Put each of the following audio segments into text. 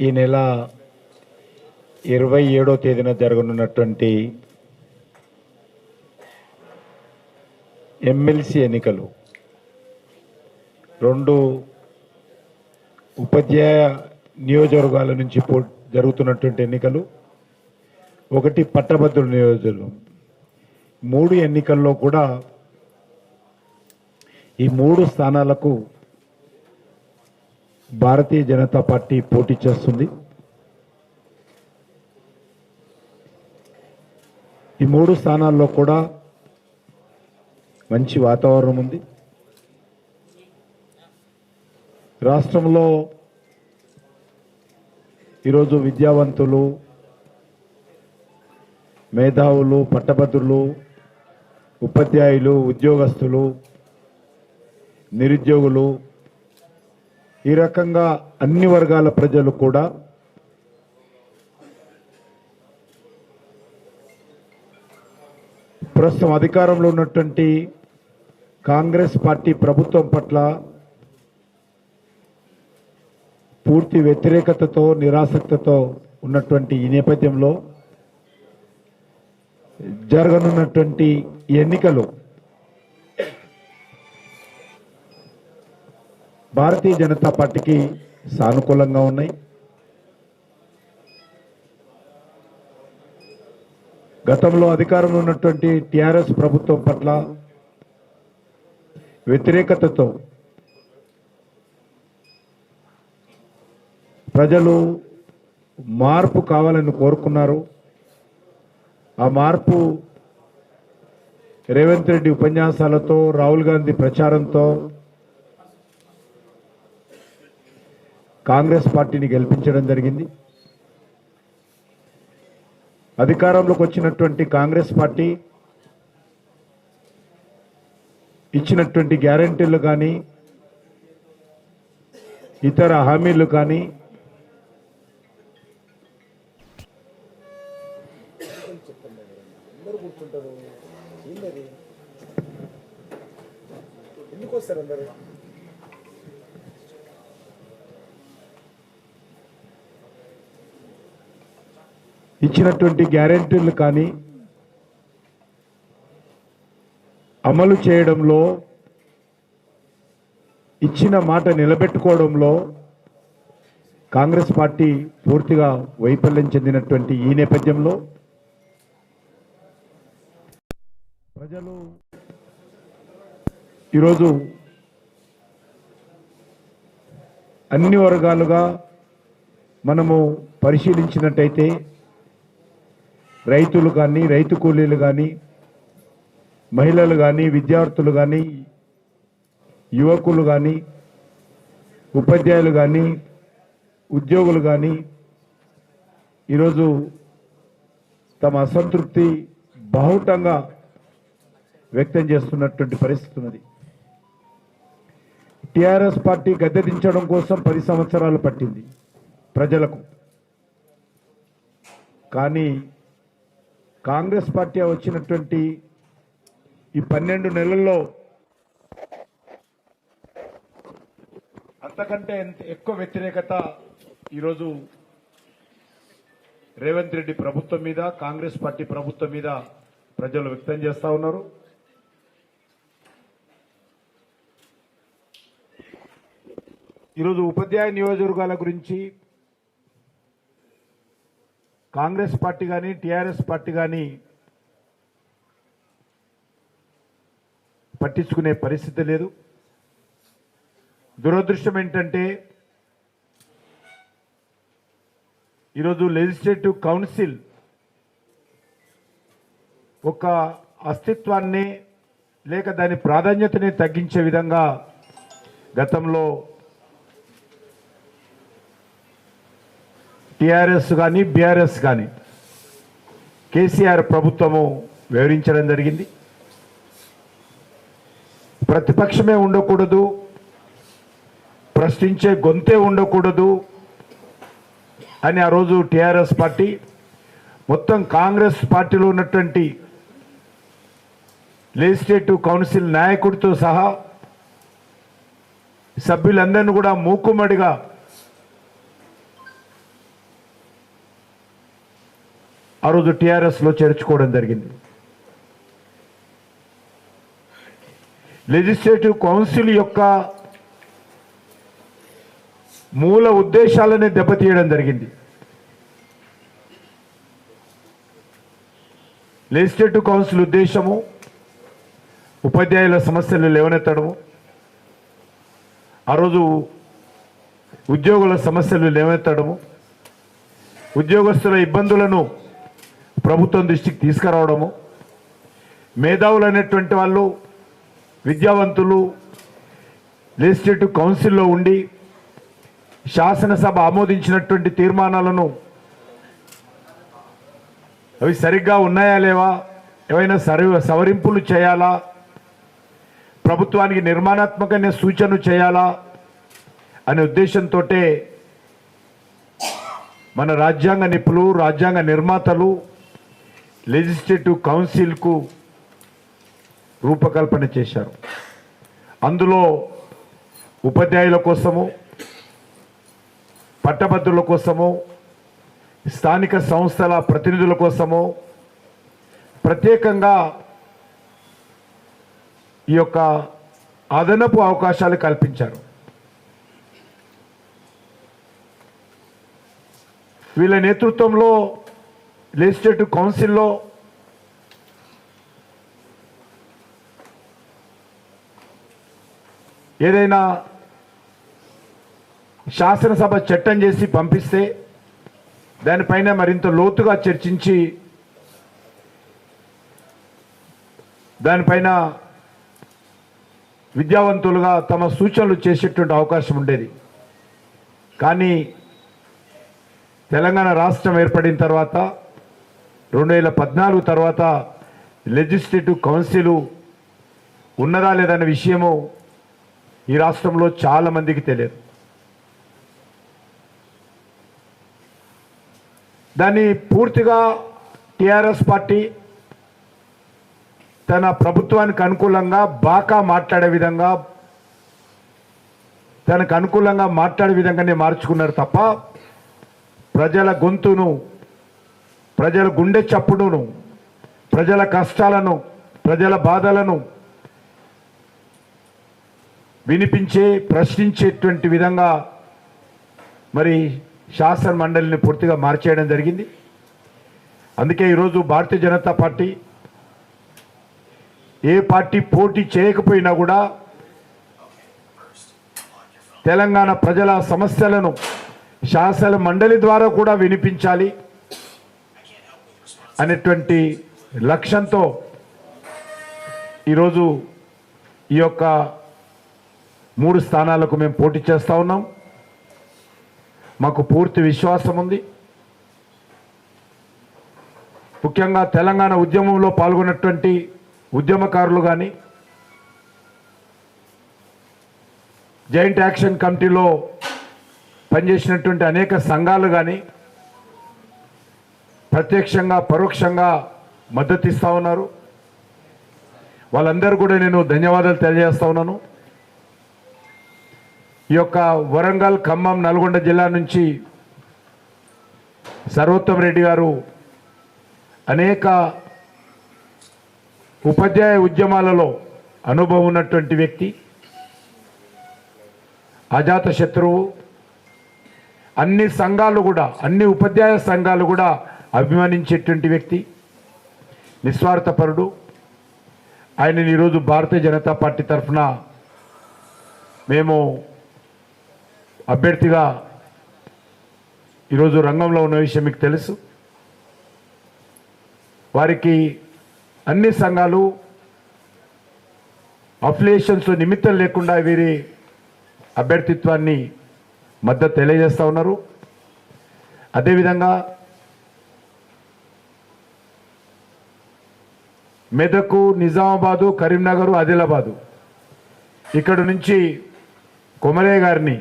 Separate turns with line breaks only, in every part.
ఈ నెల ఇరవై ఏడో తేదీన జరగనున్నటువంటి ఎమ్మెల్సీ ఎన్నికలు. రెండు ఉపాధ్యాయ నియోజకవర్గాల నుంచి పో జరుగుతున్నటువంటి ఎన్నికలు. ఒకటి పట్టభద్రుల నియోజకవర్గం. మూడు ఎన్నికల్లో కూడా ఈ మూడు స్థానాలకు భారతీయ జనతా పార్టీ పోటీ చేస్తుంది. ఈ మూడు స్థానాల్లో కూడా మంచి వాతావరణం ఉంది. రాష్ట్రంలో ఈరోజు విద్యావంతులు మేధావులు పట్టభద్రులు ఉపాధ్యాయులు ఉద్యోగస్తులు నిరుద్యోగులు ఈ రకంగా అన్ని వర్గాల ప్రజలు కూడా ప్రస్తుతం అధికారంలో ఉన్నటువంటి కాంగ్రెస్ పార్టీ ప్రభుత్వం పట్ల పూర్తి వ్యతిరేకతతో నిరాసక్తతో ఉన్నటువంటి ఈ నేపథ్యంలో జరగనున్నటువంటి ఎన్నికలు భారతీయ జనతా పార్టీకి సానుకూలంగా ఉన్నాయి. గతంలో అధికారంలో ఉన్నటువంటి టిఆర్ఎస్ ప్రభుత్వం పట్ల వ్యతిరేకతతో ప్రజలు మార్పు కావాలని కోరుకున్నారు. ఆ మార్పు రేవంత్ రెడ్డి ఉపన్యాసాలతో రాహుల్ గాంధీ ప్రచారంతో కాంగ్రెస్ పార్టీని గెలిపించడం జరిగింది. అధికారంలోకి వచ్చినటువంటి కాంగ్రెస్ పార్టీ ఇచ్చినటువంటి గ్యారంటీలు కానీ ఇతర హామీలు కానీ
కూర్చుంటారు ఎందుకు వస్తారు అందరు?
ఇచ్చినటువంటి గ్యారెంటీలు కానీ అమలు చేయడంలో ఇచ్చిన మాట నిలబెట్టుకోవడంలో కాంగ్రెస్ పార్టీ పూర్తిగా వైఫల్యం చెందినటువంటి ఈ నేపథ్యంలో ప్రజలు ఈరోజు అన్ని వర్గాలుగా మనము పరిశీలించినట్టయితే రైతులు కానీ రైతు కూలీలు కానీ మహిళలు కానీ విద్యార్థులు కానీ యువకులు కానీ ఉపాధ్యాయులు కానీ ఉద్యోగులు కానీ ఈరోజు తమ అసంతృప్తి బాహుటంగా వ్యక్తం చేస్తున్నటువంటి పరిస్థితి ఉన్నది. టిఆర్ఎస్ పార్టీ గద్దె దించడం కోసం పది సంవత్సరాలు పట్టింది ప్రజలకు. కానీ కాంగ్రెస్ పార్టీ వచ్చినటువంటి ఈ పన్నెండు నెలల్లో అంతకంటే ఎంత ఎక్కువ వ్యతిరేకత ఈరోజు రేవంత్ రెడ్డి ప్రభుత్వం మీద కాంగ్రెస్ పార్టీ ప్రభుత్వం మీద ప్రజలు వ్యక్తం చేస్తా ఉన్నారు. ఈరోజు ఉపాధ్యాయ నియోజకవర్గాల గురించి కాంగ్రెస్ పార్టీ కానీ టీఆర్ఎస్ పార్టీ కానీ పట్టించుకునే పరిస్థితి లేదు. దురదృష్టం ఏంటంటే ఈరోజు లెజిస్లేటివ్ కౌన్సిల్ ఒక అస్తిత్వాన్ని లేక దాని ప్రాధాన్యతని తగ్గించే విధంగా గతంలో టిఆర్ఎస్ కానీ బీఆర్ఎస్ కానీ కేసీఆర్ ప్రభుత్వము వివరించడం జరిగింది. ప్రతిపక్షమే ఉండకూడదు ప్రశ్నించే గొంతే ఉండకూడదు అని ఆ రోజు టిఆర్ఎస్ పార్టీ మొత్తం కాంగ్రెస్ పార్టీలో ఉన్నటువంటి లెజిస్లేటివ్ కౌన్సిల్ నాయకుడితో సహా సభ్యులందరినీ కూడా మూకుమ్మడిగా ఆ రోజు టీఆర్ఎస్లో చేర్చుకోవడం జరిగింది. లెజిస్లేటివ్ కౌన్సిల్ యొక్క మూల ఉద్దేశాలనే దెబ్బతీయడం జరిగింది. లెజిస్లేటివ్ కౌన్సిల్ ఉద్దేశము ఉపాధ్యాయుల సమస్యలు లేవనెత్తడము. ఆ రోజు ఉద్యోగుల సమస్యలు లేవనెత్తడము. ఉద్యోగస్తుల ఇబ్బందులను ప్రభుత్వం దృష్టికి తీసుకురావడము. మేధావులు అనేటువంటి వాళ్ళు విద్యావంతులు లెజిస్లేటివ్ కౌన్సిల్లో ఉండి శాసనసభ ఆమోదించినటువంటి తీర్మానాలను అవి సరిగ్గా ఉన్నాయా లేవా? ఏవైనా సరి సవరింపులు చేయాలా? ప్రభుత్వానికి నిర్మాణాత్మకమైన సూచనలు చేయాలా? అనే ఉద్దేశంతో మన రాజ్యాంగ నిపుణులు రాజ్యాంగ నిర్మాతలు లెజిస్లేటివ్ కౌన్సిల్కు రూపకల్పన చేశారు. అందులో ఉపాధ్యాయుల కోసము పట్టభద్రుల కోసము స్థానిక సంస్థల ప్రతినిధుల కోసము ప్రత్యేకంగా ఈ యొక్క అదనపు అవకాశాలు కల్పించారు. వీళ్ళ నేతృత్వంలో లెజిస్లేటివ్ కౌన్సిల్లో ఏదైనా శాసనసభ చట్టం చేసి పంపిస్తే దానిపైన మరింత లోతుగా చర్చించి దానిపైన విద్యావంతులుగా తమ సూచనలు చేసేటువంటి అవకాశం ఉండేది. కానీ తెలంగాణ రాష్ట్రం ఏర్పడిన తర్వాత రెండు వేల పద్నాలుగు తర్వాత లెజిస్లేటివ్ కౌన్సిల్ ఉన్నదా లేదన్న విషయము ఈ రాష్ట్రంలో చాలా మందికి తెలియదు. దాన్ని పూర్తిగా టిఆర్ఎస్ పార్టీ తన ప్రభుత్వానికి అనుకూలంగా బాకా మాట్లాడే విధంగా తనకు అనుకూలంగా మాట్లాడే విధంగానే మార్చుకున్నారు తప్ప ప్రజల గొంతును ప్రజల గుండె చప్పుడును ప్రజల కష్టాలను ప్రజల బాధలను వినిపించే ప్రశ్నించేటువంటి విధంగా మరి శాసన మండలిని పూర్తిగా మార్చేయడం జరిగింది. అందుకే ఈరోజు భారతీయ జనతా పార్టీ ఏ పార్టీ పోటీ చేయకపోయినా కూడా తెలంగాణ ప్రజల సమస్యలను శాసన మండలి ద్వారా కూడా వినిపించాలి. అనేటువంటి లక్ష్యంతో ఈరోజు ఈ యొక్క మూడు స్థానాలకు మేము పోటీ చేస్తూ ఉన్నాం. మాకు పూర్తి విశ్వాసం ఉంది. ముఖ్యంగా తెలంగాణ ఉద్యమంలో పాల్గొన్నటువంటి ఉద్యమకారులు కానీ జాయింట్ యాక్షన్ కమిటీలో పనిచేసినటువంటి అనేక సంఘాలు కానీ ప్రత్యక్షంగా పరోక్షంగా మద్దతు ఇస్తూ ఉన్నారు. వాళ్ళందరూ కూడా నేను ధన్యవాదాలు తెలియజేస్తా ఉన్నాను. ఈ యొక్క వరంగల్ ఖమ్మం నల్గొండ జిల్లా నుంచి సర్వోత్తమ్ రెడ్డి గారు అనేక ఉపాధ్యాయ ఉద్యమాలలో అనుభవం ఉన్నటువంటి వ్యక్తి అజాత శత్రువు అన్ని సంఘాలు కూడా అన్ని ఉపాధ్యాయ సంఘాలు కూడా అభిమానించేటువంటి వ్యక్తి నిస్వార్థపరుడు. ఆయనని ఈరోజు భారతీయ జనతా పార్టీ తరఫున మేము అభ్యర్థిగా ఈరోజు రంగంలో ఉన్న విషయం మీకు తెలుసు. వారికి అన్ని సంఘాలు అఫిలియేషన్స్ నిమిత్తం లేకుండా వీరి అభ్యర్థిత్వాన్ని మద్దతు తెలియజేస్తూ ఉన్నారు. అదేవిధంగా మెదకు నిజామాబాదు కరీంనగర్ ఆదిలాబాదు. ఇక్కడ నుంచి కొమరయ్య గారిని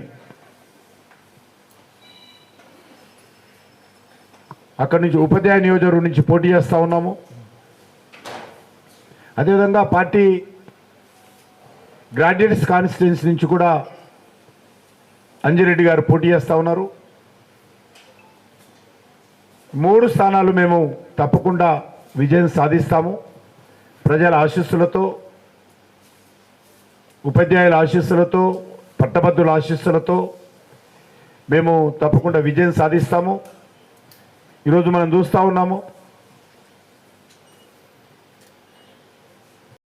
అక్కడి నుంచి ఉపాధ్యాయ నియోజకవర్గం నుంచి పోటీ చేస్తూ ఉన్నాము. అదేవిధంగా పార్టీ గ్రాడ్యుయేట్స్ కాన్స్టిట్యున్సీ నుంచి కూడా అంజిరెడ్డి గారు పోటీ చేస్తూ ఉన్నారు. మూడు స్థానాలు మేము తప్పకుండా విజయం సాధిస్తాము. ప్రజల ఆశీస్సులతో ఉపాధ్యాయుల ఆశీస్సులతో పట్టభద్రుల ఆశీస్సులతో మేము తప్పకుండా విజయం సాధిస్తాము. ఈరోజు మనం చూస్తూ ఉన్నాము.